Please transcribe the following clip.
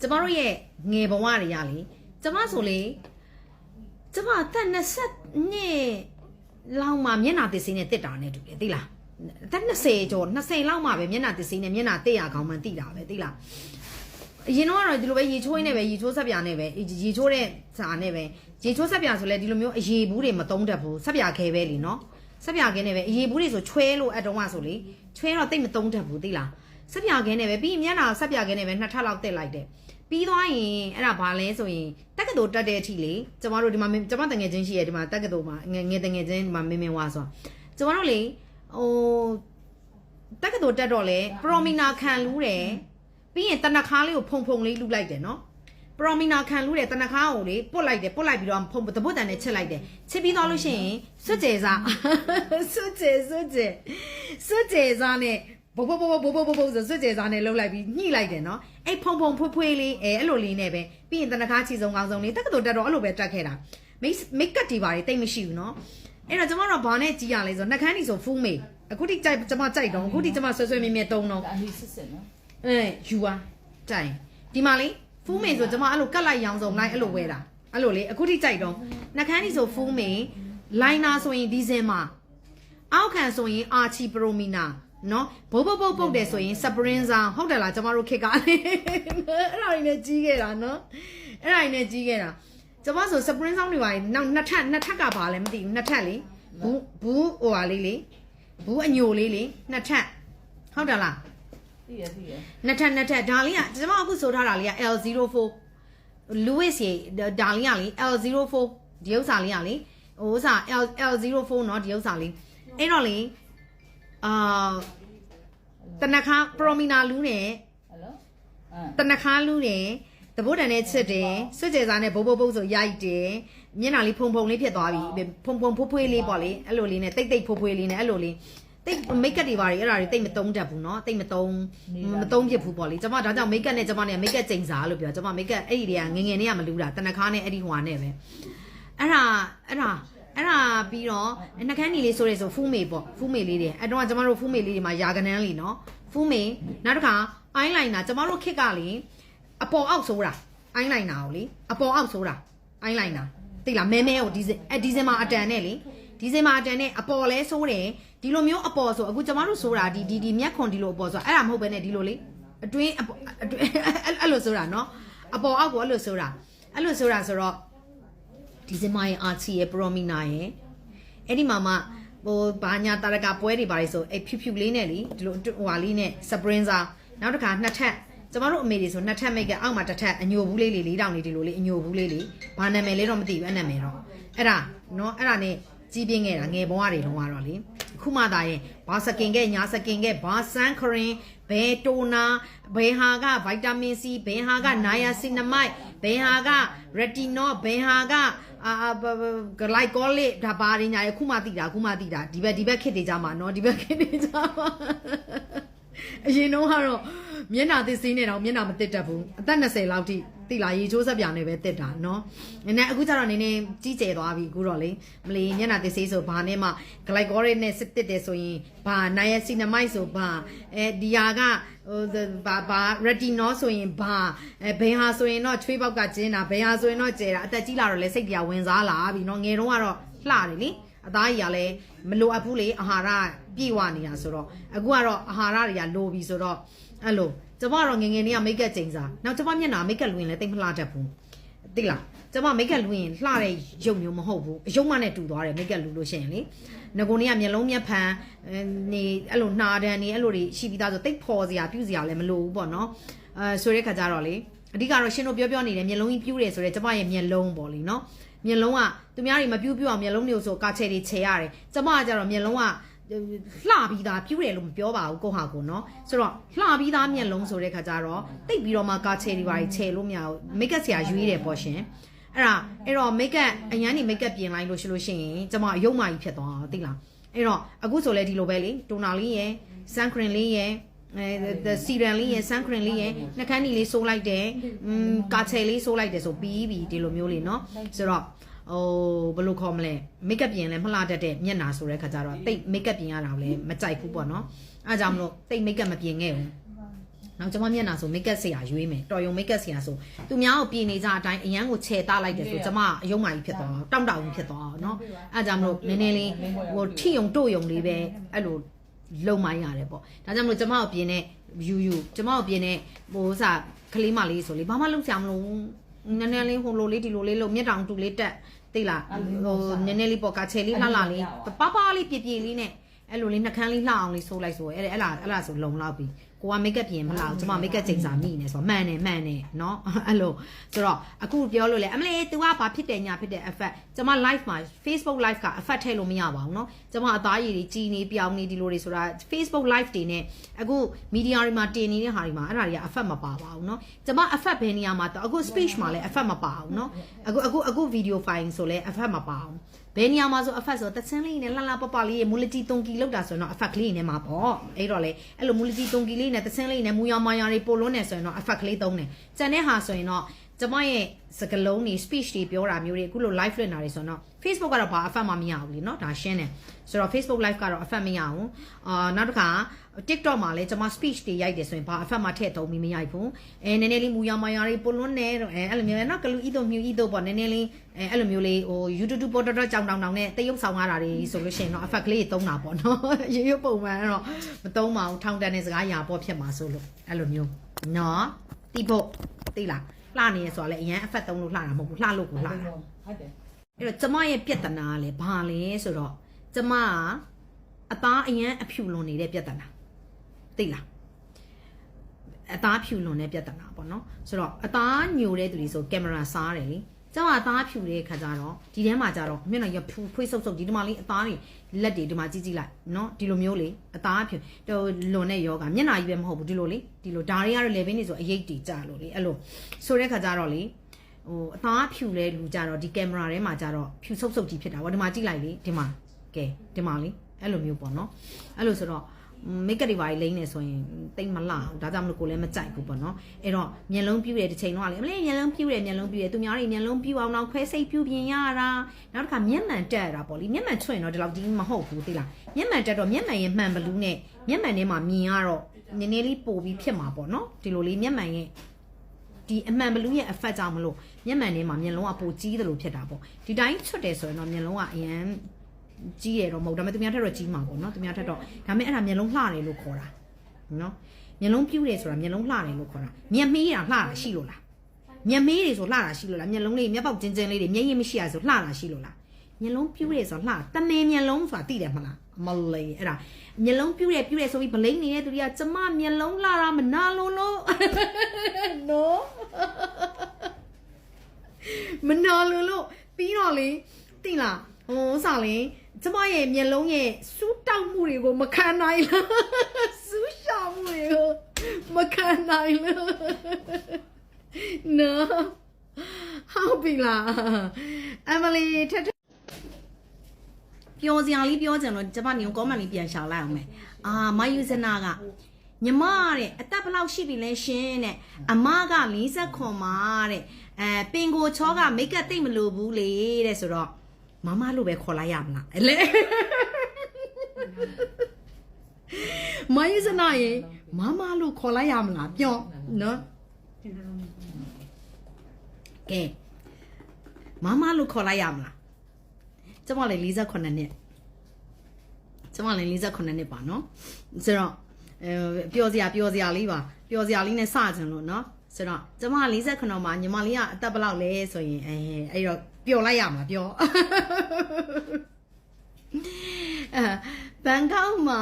ကျမတို့ရဲ့ငယ်ဘဝတွေကလေကျမဆိုလေကျမအသက်20နှစ်လောက်မှမျက်နှာသစ်စင်းနဲ့တက်တာနဲ့တူတယ်သိလားအသက်20ကျော်20လောက်မှပဲမျက်နှာသစ်စင်းနဲ့မျက်နှာတက်ရကောင်းမှသိတာပဲသိလားအရင်တော့ကတော့ဒီလိုပဲရေချိုးရင်းနဲ့ပဲရေချိုးဆက်ပြာနဲ့ပဲရေချိုးတဲ့စာနဲ့ပဲရေချိုးဆက်ပြာဆိုလဲဒီလိုမျိုးအရေဘူးတွေမသုံးတတ်ဘူးဆက်ပြာခဲပဲလीနော်ဆက်ပြာခဲနဲ့ပဲအရေဘူးတွေဆိုချွဲလို့အတုံးကဆိုလေချွဲတော့တိတ်မသုံးတတ်ဘူးသိလားဆက်ပြာခဲနဲ့ပဲပြီးရင်မျက်နှာဆက်ပြာခဲနဲ့ပဲနှစ်ထပ်လောက်တက်လိုက်တယ် ပြီးသွားရင်အဲ့ဒါဘာလဲဆိုရင်တက်ကတူတက်တဲ့အထိလေကျမတို့ဒီမှာကျမတငယ်ချင်းရှိရဒီမှာတက်ကတူမှာငယ်ငယ်တငယ်ချင်းဒီမှာမင်းမင်းဝါဆိုကျမတို့လေဟိုတက်ကတူတက်တော့လေပရိုမီနာခံလူးတယ်ပြီးရင်တနခါလေးကိုဖုံဖုံလေးလူလိုက်တယ်နော်ပရိုမီနာခံလူးတယ်တနခါကိုလေပုတ်လိုက်တယ်ပုတ်လိုက်ပြီးတော့ဖုံတပုတ်တန်နဲ့ချစ်လိုက်တယ်ချစ်ပြီးတော့လို့ရှိရင်စွတ်ကျေစားစွတ်ကျေစွတ်ကျေစွတ်ကျေစားနဲ့ ဘုတ်ဘုတ်ဘုတ်ဘုတ်ဘုတ်ဘုတ်ဘုတ်ဆိုစွတ်ကျဲစားနဲ့လှုပ်လိုက်ပြီးညှိလိုက်တယ်နော်အဲ့ဖုံဖုံဖွေးဖွေးလေးအဲအဲ့လိုလေးနဲ့ပဲပြီးရင်တနခါချီဆုံးကောင်းဆုံးလေးတက္ကသိုလ်တက်တော့အဲ့လိုပဲတက်ခဲ့တာမိတ်မိတ်ကတ်တီပါတွေတိတ်မရှိဘူးနော်အဲ့တော့ကျမတို့ဘာနဲ့ကြီးရလဲဆိုနှကန်းနေဆိုဖူးမေအခုတိကြိုက်ကျမကြိုက်တော့အခုတိကျမဆွဲဆွဲမြဲမြဲတုံးတော့အဟိစစ်စစ်နော်အဲယူပါတိုင်ဒီမှာလေးဖူးမေဆိုကျမအဲ့လိုကတ်လိုက်ရောင်စုံလိုက်အဲ့လိုဝဲတာအဲ့လိုလေအခုတိကြိုက်တော့နှကန်းနေဆိုဖူးမေလိုင်နာဆိုရင်ဒီဇင်မာအောက်ခံဆိုရင်အာချီပရိုမီနာ နော်ဘုတ်ဘုတ်ဘုတ်ပုတ်တယ်ဆိုရင်စပရင်ဇာဟုတ်တယ်လားကျမတို့ခက်ကလေအဲ့ဒါတွေနဲ့ကြီးခဲ့တာနော်အဲ့ဒါတွေနဲ့ကြီးခဲ့တာကျမဆိုစပရင်ဆောင်တွေပါနောက်နှစ်ထပ်နှစ်ထပ်ကပါလဲမသိဘူးနှစ်ထပ်လေဘူးဘူးဟိုပါလေးလေဘူးအညိုလေးလေနှစ်ထပ်ဟုတ်တယ်လား သိရသိရ နှစ်ထပ်နှစ်ထပ်ဒါလေးကကျွန်မအခုဆိုထားတာလေးက L04 Louis ရေဒါလေးကလေ L04 ဒီဥစ္စာလေးကလေဟိုဥစ္စာ L L04 เนาะဒီဥစ္စာလေးအဲ့တော့လေ အာတနခါပရိုမီနာလူးနဲ့ ဟယ်လိုအာ တနခါလူးနဲ့တဘိုးတန်နဲ့ချစ်တယ်စွတ်ကျေစားနဲ့ဘုံဘုံဘုံဆိုရိုက်တယ်မျက်နှာလေးဖုံဖုံလေးဖြစ်သွားပြီဖုံဖုံဖွေးဖွေးလေးပေါ့လေအဲ့လိုလေးနဲ့တိတ်တိတ်ဖွေးဖွေးလေးနဲ့အဲ့လိုလေးတိတ်မိတ်ကပ်တွေပါတွေအဲ့ဒါတွေတိတ်မတုံးတတ်ဘူးเนาะတိတ်မတုံးမတုံးဖြစ်ဘူးပေါ့လေကျွန်မဒါကြောင့်မိတ်ကပ်နဲ့ကျွန်မနဲ့မိတ်ကပ်ချိန်စားလို့ပြောကျွန်မမိတ်ကပ်အဲ့ဒီတွေကငငယ်နဲ့ကမလူတာတနခါနဲ့အဲ့ဒီဟွာနဲ့ပဲအဲ့ဒါအဲ့ဒါ အဲ့ဒါပြီးတော့နှကန်းနေလေးဆိုရဲဆိုဖူးမေပေါ့ဖူးမေလေးတွေအဲ့တော့ကျမတို့ဖူးမေလေးတွေမှာယာကနန်းလေးနော်ဖူးမေနောက်တစ်ခါအိုင်းလိုင်နာကျမတို့ခစ်ကလေအပေါ်အောက်ဆိုးတာအိုင်းလိုင်နာကိုလေအပေါ်အောက်ဆိုးတာအိုင်းလိုင်နာသိလားမဲမဲကိုဒီစင်အဒီစင်မှာအတန်နဲ့လေဒီစင်မှာအတန်နဲ့အပေါ်လဲဆိုးတယ်ဒီလိုမျိုးအပေါ်ဆိုအခုကျမတို့ဆိုတာဒီဒီဒီမျက်ခွန်ဒီလိုအပေါ်ဆိုအဲ့ဒါမဟုတ်ဘဲနဲ့ဒီလိုလေအတွင်းအတွင်းအဲ့လိုဆိုတာနော်အပေါ်အောက်ကိုအဲ့လိုဆိုတာအဲ့လိုဆိုတာဆိုတော့ ဒီဇင်မာရဲ့အာချီရဲ့ပရိုမီနာရဲ့အဲ့ဒီမှာမှဟိုဘာညာတာရကပွဲတွေပါလေဆိုအဲ့ဖြူဖြူလေးနဲ့လေဒီလိုဟိုဟာလေးနဲ့စပရင်ဇာနောက်တစ်ခါနှစ်ထပ်ကျမတို့အမေတွေဆိုနှစ်ထပ်မိတ်ကအောက်မှာတစ်ထပ်အညိုဘူးလေးလေးလေးတောင်လေးဒီလိုလေးအညိုဘူးလေးလေးဘာနာမည်လေးတော့မသိဘူးအဲ့နာမည်တော့အဲ့ဒါနော်အဲ့ဒါနဲ့ကြီးပြင်းခဲ့တာငယ်ဘဝတွေတုန်းကတော့လေအခုမှသာရင်ဘာစကင်ကဲညာစကင်ကဲဘာဆန်ခရင်ဘယ်တိုနာဘယ်ဟာကဗိုက်တာမင်စီဘယ်ဟာကနာယာဆီနမိုက် ဘယ်ဟာကရတီနောဘယ်ဟာကအာဂလိုက်ကောလစ်ဒါပါရညာရခုမှသိတာခုမှသိတာဒီဘက်ဒီဘက်ခစ်တွေကြမှာနော်ဒီဘက်ခစ်တွေကြမှာအရင်တော့ကတော့မျက်နှာသစ်စင်းနေတော့မျက်နှာမတစ်တတ်ဘူးအသက်20လောက်ထိ သိလားရေချိုးဆက်ပြာနေပဲတစ်တာနော်နည်းနည်းအခုကျတော့နည်းနည်းကြီးကျယ်သွားပြီအခုတော့လေမလီမျက်နှာသစ်စင်းဆိုဘာနဲ့မှဂလိုက်ကောလစ်နဲ့စစ်တစ်တယ်ဆိုရင်ဘာနိုင်ရစီနမိုက်ဆိုဘာအဲဒီဟာကဟိုဘာဘာရတီနောဆိုရင်ဘာအဲဘယ်ဟာဆိုရင်တော့ချွေးပေါက်ကကျင်းတာဘယ်ဟာဆိုရင်တော့ကျဲတာအသက်ကြီးလာတော့လေစိတ်တရားဝင်စားလာပြီနော်ငယ်တုန်းကတော့လှတယ်လေအသားကြီးကလည်းမလိုအပ်ဘူးလေအာဟာရပြည့်ဝနေတာဆိုတော့အခုကတော့အာဟာရတွေကလိုပြီဆိုတော့အဲ့လို ကျမကတော့ငယ်ငယ်လေးကမိတ်ကပ်ချိန်စားနောက်ကျမမျက်နှာမိတ်ကပ်လူရင်လည်းတိတ်မလှတတ်ဘူးသိလားကျမမိတ်ကပ်လူရင်လှတဲ့ရုပ်မျိုးမဟုတ်ဘူးအယုံမနဲ့တူသွားတယ်မိတ်ကပ်လူလို့ရှိရင်လေငကိုနေကမျက်လုံးမျက်ဖန်နေအဲ့လိုနှာဒဏ်နေအဲ့လိုတွေရှိပြီးသားဆိုတိတ်ဖော်စရာပြုစရာလည်းမလိုဘူးပေါ့နော်အဲဆိုတဲ့ခါကျတော့လေအဓိကတော့ရှင်တို့ပြောပြောနေတယ်မျက်လုံးကြီးပြူးတယ်ဆိုတော့ကျမရဲ့မျက်လုံးပေါ့လေနော်မျက်လုံးကသူများတွေမပြူးပြူးအောင်မျက်လုံးတွေကိုဆိုကာချဲတွေခြေရတယ်ကျမကကျတော့မျက်လုံးက လှပြီးသားပြူးတယ်လို့မပြောပါဘူးကိုဟာကိုနော်ဆိုတော့လှပြီးသားမျက်လုံးဆိုတဲ့ခါကျတော့တိတ်ပြီးတော့မှကာချယ်တွေပါချယ်လို့မရဘူးမိတ်ကပ်ဆရာရွေးတယ်ပေါ့ရှင်အဲ့ဒါအဲ့တော့မိတ်ကပ်အရန်နေမိတ်ကပ်ပြင်လိုက်လို့ရှိလို့ရှိရင်ကျွန်မအယုံမာကြီးဖြစ်သွားတာသိလားအဲ့တော့အခုဆိုလဲဒီလိုပဲလေတိုနာလေးရယ်ဆန်ခရင်လေးရယ်အဲစီရန်လေးရယ်ဆန်ခရင်လေးရယ်နှကန်းနီလေးဆိုးလိုက်တယ်ကာချယ်လေးဆိုးလိုက်တယ်ဆိုပြီးပြီဒီလိုမျိုးလေးနော်ဆိုတော့ ဟိုဘယ်လိုခေါ်မလဲမိတ်ကပ်ပြင်လဲမလှတတ်တဲ့မျက်နှာဆိုတဲ့ခါကျတော့တိတ်မိတ်ကပ်ပြင်ရတာလည်းမကြိုက်ဘူးပေါ့နော်အဲဒါကြောင့်မလို့တိတ်မိတ်ကပ်မပြင်ခဲ့ဘူး နောက်ကျွန်မမျက်နှာဆိုမိတ်ကပ်ဆရာရွေးမယ်တော်ရုံမိတ်ကပ်ဆရာဆိုသူများကိုပြင်နေကြအတိုင်းအရန်ကိုခြေသားလိုက်တယ်ဆိုကျွန်မအယုံမာကြီးဖြစ်သွားအောင်တောင့်တောင့်ဖြစ်သွားအောင်เนาะအဲဒါကြောင့်မလို့နည်းနည်းလေးဟိုထိယုံတို့ယုံလေးပဲအဲ့လိုလုံမိုင်းရတယ်ပေါ့ဒါကြောင့်မလို့ကျွန်မကိုပြင်တဲ့ယူယူကျွန်မကိုပြင်တဲ့ဟိုဥစားကလေးမလေးဆိုလေဘာမှလုပ်ဆရာမလို့နည်းနည်းလေးဟိုလိုလေးဒီလိုလေးလုံမျက်တောင်တူလေးတက် သိလားဟိုနည်းနည်းလေးပေါ့ကချဲလေးလှလှလေးပပလေးပြပြလေးနဲ့အဲ့လိုလေးနှကန်းလေးလှအောင်လေးဆိုးလိုက်ဆိုအဲ့အဲ့လားအဲ့လားဆိုလုံလောက်ပြီကိုကမိတ်ကပ်ပြင်မလားကျွန်မမိတ်ကပ်ချိန်စာမိနေဆိုတော့မှန်တယ်မှန်တယ်เนาะအဲ့လိုဆိုတော့အခုပြောလို့လေအမလေး तू ကဘာဖြစ်တယ်ညာဖြစ်တယ် effect ကျွန်မ live မှာ Facebook live က effect ထည့်လို့မရပါဘူးเนาะကျွန်မအသားရည်တွေကြီးနေပြောင်းနေဒီလိုတွေဆိုတာ Facebook live တွေနဲ့အခု media တွေမှာတင်နေတဲ့ဟာတွေမှာအဲ့ဒါတွေက effect မပါပါဘူးเนาะကျွန်မ effect ဘယ်နေရာမှာတော့အခု speech မှာလည်း effect မပါဘူးเนาะအခုအခုအခု video file ဆိုလည်း effect မပါဘူးဘယ်နေရာမှာဆို effect ဆိုတချင်လေးနဲ့လှလှပပလေးမူလတီတုံကီလောက်တာဆိုတော့ effect လေးနဲ့မှာပေါ့အဲ့တော့လေအဲ့လိုမူလတီတုံကီ လေးနဲ့တချင်လေးနဲ့မူရမာယာတွေပိုလွန်းနေဆိုရင်တော့ effect လေးသုံးတယ်ကျန်တဲ့ဟာဆိုရင်တော့ ကျမရဲ့စကလုံးတွေ speech တွေပြောတာမျိုးတွေအခုလို live လွှင့်တာတွေဆိုတော့ Facebook ကတော့ဘာ effect မှမရဘူးလीเนาะဒါရှင်းတယ်ဆိုတော့ Facebook live ကတော့ effect မရဘူးအာနောက်တစ်ခါ TikTok မှာလည်းကျွန်မ speech တွေရိုက်တယ်ဆိုရင်ဘာ effect မှထည့်သုံးပြီးမရိုက်ဘူးအဲနည်းနည်းလေးမူရမာယာတွေပိုလွန်းနေတော့အဲအဲ့လိုမျိုးနော်ကလူဤတို့မြူဤတို့ပေါ့နည်းနည်းလေးအဲအဲ့လိုမျိုးလေးဟို YouTube ပေါ်တော်တော်ကြောင်တောင်တောင်နဲ့တရုပ်ဆောင်ရတာတွေဆိုလို့ရှိရင်တော့ effect ကလေးတွေသုံးတာပေါ့နော်ရေရွပုံမှန်တော့မသုံးပါဘူးထောင်တန်းတဲ့စကားညာပေါ့ဖြစ်မှာဆိုလို့အဲ့လိုမျိုးနော်တိဖို့တိလား လှနေရဆိုတော့လည်းအရန် effect သုံးလို့လှတာမဟုတ်ဘူးလှလို့ကိုလှတာဟုတ်တယ်အဲ့တော့ကျမရဲ့ပြဿနာကလည်းဘာလဲဆိုတော့ကျမကအသားအရန်အဖြူလွန်နေတဲ့ပြဿနာသိလားအသားဖြူလွန်တဲ့ပြဿနာပေါ့နော်ဆိုတော့အသားညိုတဲ့သူတွေဆိုကင်မရာစားတယ်လေ ကျမအသားဖြူတဲ့ခါကျတော့ဒီထဲမှာကျတော့မျက်နှာရဖြူဖွေးဆုပ်ဆုပ်ဒီဒီမှာလေးအသားတွေလက်တွေဒီမှာကြီးကြီးလိုက်နော်ဒီလိုမျိုးလေအသားဖြူဟိုလွန်တဲ့ယောဂမျက်နှာကြီးပဲမဟုတ်ဘူးဒီလိုလေဒီလိုဒါတွေကတော့ level နေဆိုအရေးတီကြလို့လေအဲ့လိုဆိုတဲ့ခါကျတော့လေဟိုအသားဖြူလဲလူကြတော့ဒီကင်မရာထဲမှာကြတော့ဖြူဆုပ်ဆုပ်ကြီးဖြစ်တာဗောဒီမှာကြည့်လိုက်လေဒီမှာကဲဒီမှာလေအဲ့လိုမျိုးပေါ့နော်အဲ့လိုဆိုတော့ မိတ်ကပ်တွေပါလိမ့်နေဆိုရင်တိတ်မလှဘူးဒါကြောင့်မလို့ကိုလည်းမကြိုက်ဘူးပေါ့နော်အဲ့တော့မျက်လုံးပြူတယ်တစ်ချိန်တော့လေအမလေးမျက်လုံးပြူတယ်မျက်လုံးပြူတယ်သူများတွေမျက်လုံးပြူအောင်တော့ခွဲစိတ်ပြူပြင်ရတာနောက်တစ်ခါမျက်မှန်တက်ရတာပေါ့လေမျက်မှန်ချွင်တော့ဒီလောက်ကြီးမဟုတ်ဘူးသိလားမျက်မှန်တက်တော့မျက်မှန်ရဲ့မှန်ဘလူးနဲ့မျက်မှန်ထဲမှာမြင်ရတော့နည်းနည်းလေးပိုပြီးဖြစ်မှာပေါ့နော်ဒီလိုလေးမျက်မှန်ရဲ့ဒီအမှန်ဘလူးရဲ့ effect ကြောင့်မလို့မျက်မှန်ထဲမှာမျက်လုံးကပိုကြီးတယ်လို့ဖြစ်တာပေါ့ဒီတိုင်းချွတ်တယ်ဆိုရင်တော့မျက်လုံးကအရန် ကြီးရတော့မဟုတ်ဒါပေမဲ့သူများထက်တော့ကြီးမှာပေါ့နော်သူများထက်တော့ဒါပေမဲ့အဲ့ဒါမျက်လုံးလှတယ်လို့ခေါ်တာနော်မျက်လုံးပြူးတယ်ဆိုတာမျက်လုံးလှတယ်လို့ခေါ်တာမျက်မေးတာလှတာရှိလို့လားမျက်မေးတွေဆိုလှတာရှိလို့လားမျက်လုံးလေးမျက်ပေါက်ကျင်းကျင်းလေးတွေမျက်ရည်မရှိရဆိုလှတာရှိလို့လားမျက်လုံးပြူးတယ်ဆိုလှတနေမျက်လုံးဆိုတာသိတယ်မလားမလေးအဲ့ဒါမျက်လုံးပြူးတယ်ပြူးတယ်ဆိုပြီးဗလိမ့်နေတဲ့သူတွေကကျမမျက်လုံးလှတာမနာလို့လို့ no မနာလို့လို့ပြီးတော့လေသိလား ဟိုဥစားလေကျမရဲ့မျက်လုံးရဲ့စူးတောက်မှုတွေကိုမခံနိုင်လားစူးရှောင်မှုတွေကိုမခံနိုင်လို့ no ဟုတ်ပြီလားအမလီထက်ထက်ပြောစရာလေးပြောကြလို့ကျမနေကောမန်လေးပြန်ရှာလိုက်အောင်မယ်အာမယူဇနာကညီမတဲ့အသက်ဘယ်လောက်ရှိပြီလဲရှင်တဲ့အမက40ခွန်မာတဲ့အဲပင်ကိုချောကမိတ်ကပ်တိတ်မလို့ဘူးလေတဲ့ဆိုတော့ မမလို့ပဲခေါ်လိုက်ရမလားအလဲမယူဇနာရေမမလို့ခေါ်လိုက်ရမလားပြောနော်ကဲမမလို့ခေါ်လိုက်ရမလားကျမလည်း48နှစ်ကျမလည်း48နှစ်ပါနော်ဆိုတော့အဲပျော်စရာပျော်စရာလေးပါပျော်စရာလေးနဲ့စကြင်လို့နော်ဆိုတော့ကျမ48မှာညီမလေးကအသက်ဘယ်လောက်လဲဆိုရင်အဲအဲ့တော့ ပျော်လိုက်ရမှာပျော်အဲဘန်ကောက်မှာ